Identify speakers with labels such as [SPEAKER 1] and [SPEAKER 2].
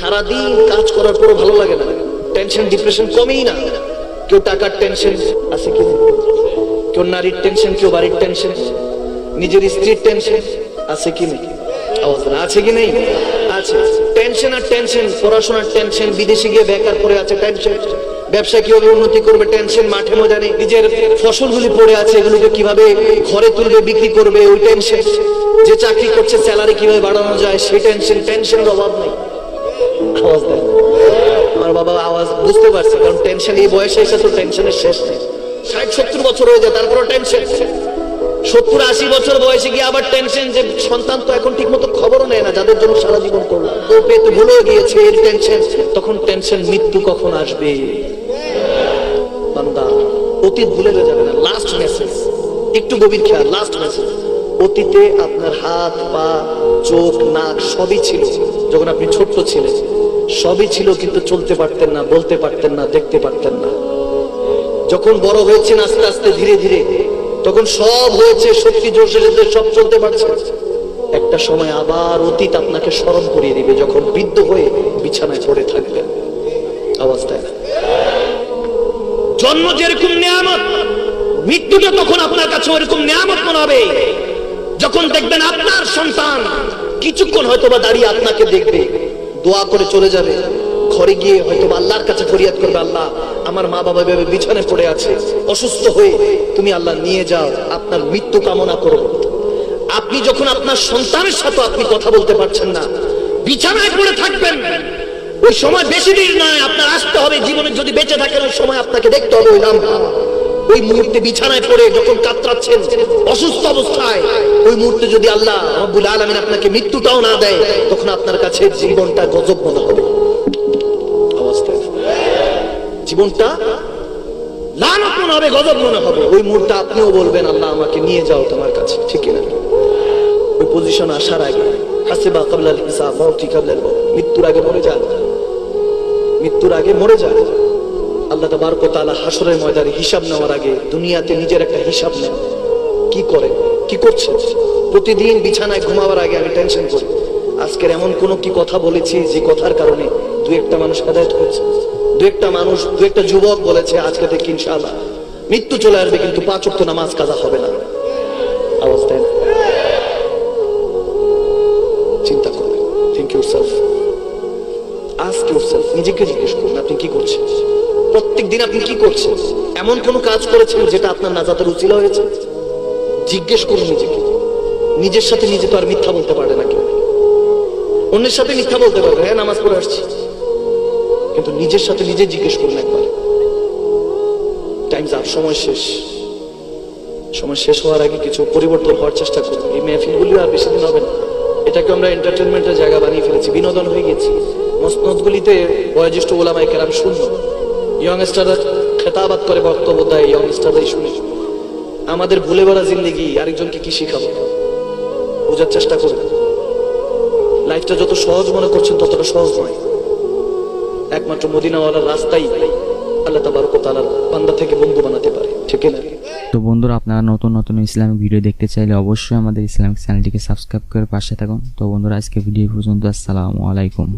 [SPEAKER 1] সারাদিন কাজ করার পরও ভালো লাগে না। টেনশন ডিপ্রেশন কমেই না। কেউ টাকার টেনশন আছে কি? কেউ নারীর টেনশন কেউ বাড়ির টেনশন নিজের স্ত্রীর টেনশন আছে কি নেই? আছে কি নেই? আছে। টেনশন আর টেনশন পড়াশোনার টেনশন বিদেশে গিয়ে বেকার পড়ে আছে টেনশন ব্যবসা কীভাবে উন্নতি করবে টেনশন মাঠে ময়দানে নিজের ফসলগুলি পড়ে আছে, এগুলোকে কীভাবে ঘরে তুলবে, বিক্রি করবে, ওই টেনশন যে চাকরি করছে স্যালারি কীভাবে বাড়ানো যায়, সেই টেনশন টেনশনের অভাব নেই। আওয়াজ দেয়। আমার বাবা আওয়াজ বুঝতে পারছে, কারণ টেনশন এই বয়সে এসে তো টেনশনের শেষ নেই। ষাট, সত্তর বছর হয়ে যায় টেনশন সত্তর, আশি বছর বয়সে গিয়ে আবার টেনশন যে সন্তান তো এখন ঠিক মতো খবরও নেয় না, যাদের জন্য সারা জীবন করল ও পেতে ভুলেও গিয়েছে এর টেনশন তখন টেনশন মৃত্যু কখন আসবে? বান্দা, অতীত ভুলে যাবে না। লাস্ট মেসেজ একটু গভীর খেয়াল লাস্ট মেসেজ অতীতে আপনার হাত, পা, চোখ, নাক সবই ছিল। যখন আপনি ছোট্ট ছিলেন, সবই ছিল কিন্তু চলতে পারতেন না, বলতে পারতেন না, দেখতে পারতেন না। যখন বড় হয়েছেন আস্তে আস্তে, ধীরে ধীরে, তখন সব হয়েছে, শক্তি জোশে যেতে সব চলতে পারছে। একটা সময় আবার অতীত আপনাকে স্মরণ করিয়ে দিবে, যখন বৃদ্ধ হয়ে বিছানায় পড়ে দেয় না। জন্ম যেরকম নিয়ামত, মৃত্যুটা তখন আপনার কাছে ওরকম নিয়ামত মনে হবে। যখন দেখবেন আপনার সন্তান কিছুক্ষণ হয়তো বা দাঁড়িয়ে আপনাকে দেখবে, দোয়া করে চলে যাবে। ঘরে গিয়ে হয়তো আল্লাহর কাছে ফরিয়াদ করবে, আল্লাহ, আমার মা বাবা এভাবে বিছানে পড়ে আছে, অসুস্থ হয়ে তুমি আল্লাহ নিয়ে যাও, আপনার মৃত্যু কামনা করো। আপনি যখন আপনার সন্তানের সাথে আপনি কথা বলতে পারছেন না, বিছানায় পড়ে থাকবেন, ওই সময় বেশি দিন নয়, আপনার আসতে হবে, জীবনে যদি বেঁচে থাকেন, ওই সময় আপনাকে দেখতে হবে, ওই নামটা। ওই মুহূর্তে বিছানায় পড়ে যখন কাতরাচ্ছেন, অসুস্থ অবস্থায়, ওই মুহূর্তে যদি আল্লাহ রব্বুল আলামিন আপনাকে মৃত্যুটাও না দেয়, তখন আপনার কাছে জীবনটা গজব মনে হবে। জীবনটা লানত মনে হবে গজব মনে হবে। ওই মুহূর্তে আপনিও বলবেন, আল্লাহ আমাকে নিয়ে যাও তোমার কাছে। ঠিক না ওই পজিশন আসার আগে, হাসিবা কাবলাল হিসাব মাউতি কাবলাল। মৃত্যুর আগে মরে যান। মৃত্যুর আগে মরে যান। আল্লাহ তাবারক ওয়া তাআলা হাসরের ময়দানে হিসাব নেওয়ার আগে দুনিয়াতে নিজের একটা হিসাব নেন। কি করে? কি করছে? প্রতিদিন বিছানায় ঘুমাবার আগে আমি টেনশন করি। আজকের এমন কোন কি কথা বলেছি যে কথার কারণে দু একটা মানুষ হেদায়েত হয়েছে। দু একটা মানুষ, দু একটা যুবক বলেছে, আজকে থেকে ইনশাআল্লাহ মৃত্যু চলে আসবে, কিন্তু পাঁচ ওয়াক্ত নামাজ কাজা হবে না। আওয়াজ দেন। চিন্তা করবেন। Think yourself ask yourself নিজেকে জিজ্ঞেস করুন, আপনি কি করছেন? প্রত্যেক দিন আপনি কি করছেন? এমন কোন কাজ করেছেন যেটা আপনার নাজাতের উচিলা হয়েছে? জিজ্ঞেস করুন নিজেকে। নিজের সাথে নিজে তো আর মিথ্যা বলতে পারে না কেউ। অন্যের সাথে মিথ্যা বলতে পারবে। হ্যাঁ নামাজ পড়ে আসছি। কিন্তু নিজের সাথে নিজে জিজ্ঞেস করুন একবার। টাইম আপ সময় শেষ। সময় শেষ হওয়ার আগে কিছু পরিবর্তন হওয়ার চেষ্টা করুন। এই মেহফিলগুলি আর বেশি দিন হবে না। এটাকে আমরা এন্টারটেনমেন্টের জায়গা বানিয়ে ফেলেছি। বিনোদন হয়ে গেছি মসনদগুলিতে বয়োজ্যেষ্ঠ ওলামাই কেরাম শূন্য। ইয়ংস্টাররা খেতাবাদ করে বক্তব্য দেয়, ইয়ংস্টাররাই শুনে। আমাদের ভুলে বেড়া জিন্দিগি, আরেকজনকে কি শিখাবো? বোঝার চেষ্টা করুন। লাইফটা যত সহজ মনে করছেন, ততটা সহজ নয়। একমাত্র মদিনাওয়ালার রাস্তাই আল্লাহ তাবারক ওয়া তাআলার বান্দা থেকে বন্ধু বানাতে পারে। ঠিক না?
[SPEAKER 2] তো বন্ধুরা, আপনারা নতুন নতুন ইসলামিক ভিডিও দেখতে চাইলে অবশ্যই আমাদের ইসলামিক চ্যানেলটিকে সাবস্ক্রাইব করে পাশে থাকুন। তো বন্ধুরা আজকে ভিডিও পর্যন্ত, আসসালামু আলাইকুম।